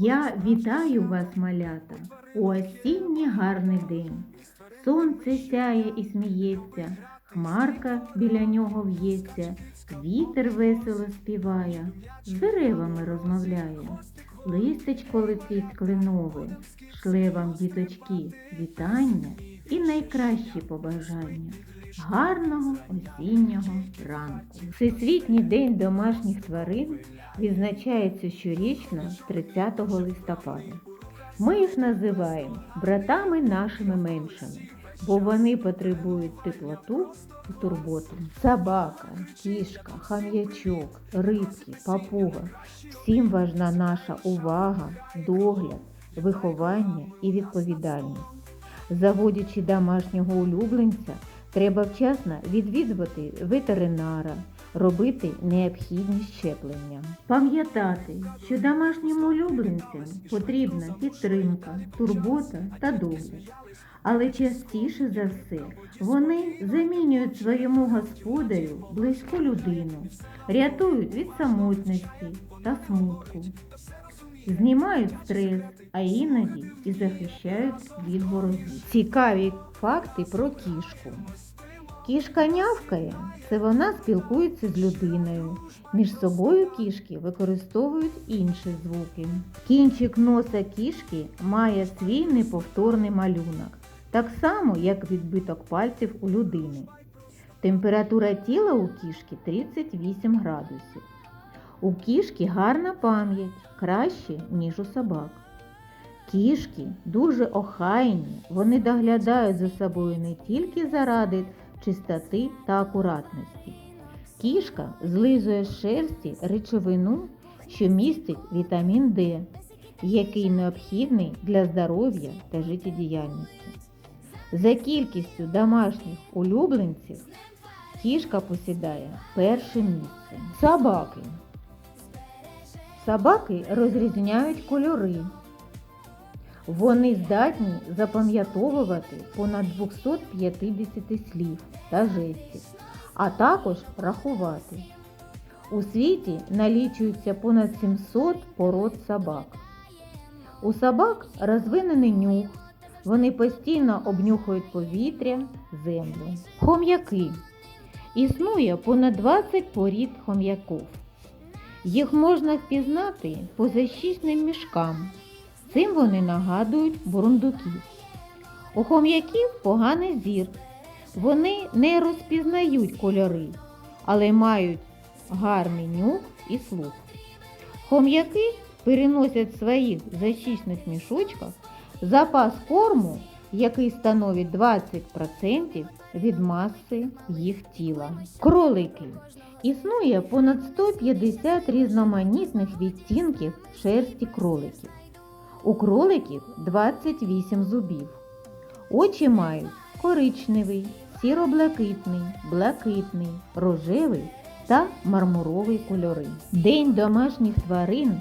Я вітаю вас, малята, у осінній гарний день. Сонце сяє і сміється, хмарка біля нього в'ється, вітер весело співає, з деревами розмовляє. Листечко летить кленове, шле вам, діточки, вітання і найкращі побажання. Гарного осіннього ранку. Всесвітній день домашніх тварин відзначається щорічно 30 листопада. Ми їх називаємо братами нашими меншими, бо вони потребують теплоту і турботу. Собака, кішка, хам'ячок, рибки, папуга. Всім важна наша увага, догляд, виховання і відповідальність. Заводячи домашнього улюбленця, треба вчасно відвідувати ветеринара, робити необхідні щеплення. Пам'ятати, що домашнім улюбленцям потрібна підтримка, турбота та догляд. Але частіше за все вони замінюють своєму господарю близьку людину, рятують від самотності та смутку, знімають стрес, а іноді і захищають від ворогів. Цікаві факти про кішку. Кішка нявкає, це вона спілкується з людиною. Між собою кішки використовують інші звуки. Кінчик носа кішки має свій неповторний малюнок, так само, як відбиток пальців у людини. Температура тіла у кішки 38 градусів. У кішки гарна пам'ять, краще, ніж у собак. Кішки дуже охайні, вони доглядають за собою не тільки заради чистоти та акуратності. Кішка злизує з шерсті речовину, що містить вітамін Д, який необхідний для здоров'я та життєдіяльності. За кількістю домашніх улюбленців кішка посідає перше місце. Собаки. Собаки розрізняють кольори. Вони здатні запам'ятовувати понад 250 слів та жестів, а також рахувати. У світі налічується понад 700 пород собак. У собак розвинений нюх, вони постійно обнюхують повітря, землю. Хом'яки. Існує понад 20 порід хом'яків. Їх можна впізнати по защічним мішкам. Цим вони нагадують бурундуків. У хом'яків поганий зір. Вони не розпізнають кольори, але мають гарний нюх і слух. Хом'яки переносять в своїх защічних мішочках запас корму, який становить 20% від маси їх тіла. Кролики. Існує понад 150 різноманітних відтінків шерсті кроликів. У кроликів 28 зубів. Очі мають коричневий, сіро-блакитний, блакитний, рожевий та мармуровий кольори. День домашніх тварин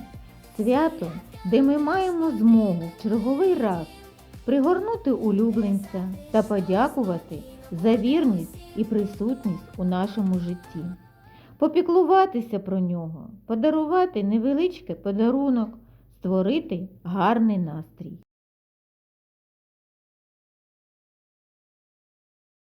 свято, де ми маємо змогу черговий раз пригорнути улюбленця та подякувати за вірність і присутність у нашому житті. Попіклуватися про нього, подарувати невеличкий подарунок, створити гарний настрій.